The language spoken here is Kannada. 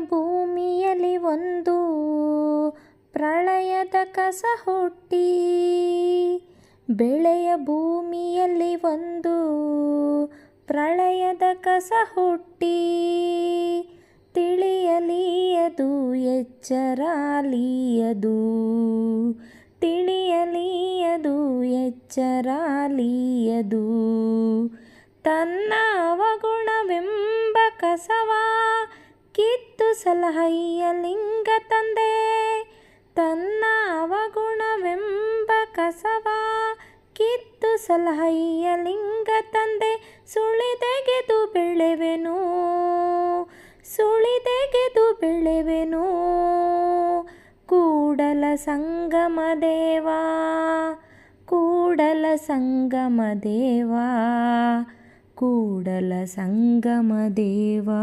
ಭೂಮಿಯಲ್ಲಿ ಒಂದು ಪ್ರಳಯದ ಕಸ ಹುಟ್ಟಿ, ಬೆಳೆಯ ಭೂಮಿಯಲ್ಲಿ ಒಂದು ಪ್ರಳಯದ ಕಸ ಹುಟ್ಟಿ. ತಿಳಿಯಲಿಯದು, ಎಚ್ಚರಾಲಿಯದು. ತಿಳಿಯಲಿಯದು, ಎಚ್ಚರಾಲಿಯದು. ತನ್ನ ಅವಗುಣವೆಂಬ ಕಸವಾ ಕಿತ್ತ ಸಲಹಯ್ಯ ಲಿಂಗ ತಂದೆ, ತನ್ನ ಅವಗುಣವೆಂಬ ಕಸವ ಕಿತ್ತು ಸಲಹಯ್ಯ ಲಿಂಗ ತಂದೆ, ಸುಳಿದೆಗೆದು ಬೆಳೆವೆನು ಸುಳಿದೆಗೆದು ಬೆಳೆವೆನು. ಕೂಡಲ ಸಂಗಮ ದೇವಾ, ಕೂಡಲ ಸಂಗಮ ದೇವಾ, ಕೂಡಲ ಸಂಗಮ ದೇವಾ.